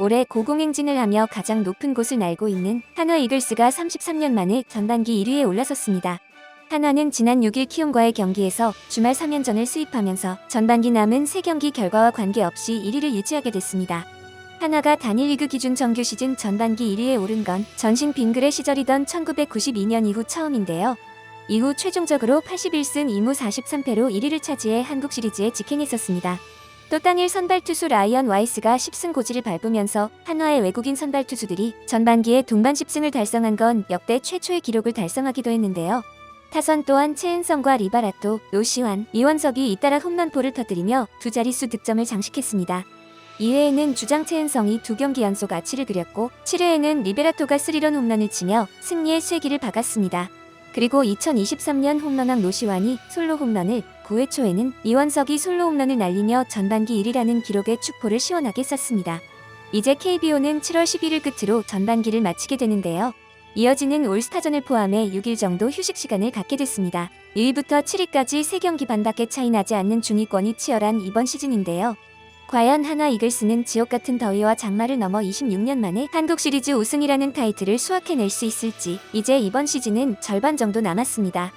올해 고공행진을 하며 가장 높은 곳을 날고 있는 한화 이글스가 33년 만에 전반기 1위에 올라섰습니다. 한화는 지난 6일 키움과의 경기에서 주말 3연전을 수입하면서 전반기 남은 3경기 결과와 관계없이 1위를 유지하게 됐습니다. 한화가 단일 리그 기준 정규 시즌 전반기 1위에 오른 건 전신 빙글의 시절이던 1992년 이후 처음인데요. 이후 최종적으로 81승 2무 43패로 1위를 차지해 한국 시리즈에 직행했었습니다. 또 당일 선발 투수 라이언 와이스가 10승 고지를 밟으면서 한화의 외국인 선발 투수들이 전반기에 동반 10승을 달성한 건 역대 최초의 기록을 달성하기도 했는데요. 타선 또한 최은성과 리바라토, 노시환, 이원석이 잇따라 홈런포를 터뜨리며 두 자릿수 득점을 장식했습니다. 2회에는 주장 최은성이 두 경기 연속 아치를 그렸고 7회에는 리베라토가 스리런 홈런을 치며 승리의 쐐기를 박았습니다. 그리고 2023년 홈런왕 노시환이 솔로 홈런을 9회 초에는 이원석이 솔로 홈런을 날리며 전반기 1위라는 기록의 축포를 시원하게 쐈습니다. 이제 KBO는 7월 11일 끝으로 전반기를 마치게 되는데요. 이어지는 올스타전을 포함해 6일 정도 휴식 시간을 갖게 됐습니다. 2위부터 7위까지 3경기 반밖에 차이 나지 않는 중위권이 치열한 이번 시즌인데요. 과연 한화 이글스는 지옥 같은 더위와 장마를 넘어 26년 만에 한국 시리즈 우승이라는 타이틀을 수확해낼 수 있을지 이제 이번 시즌은 절반 정도 남았습니다.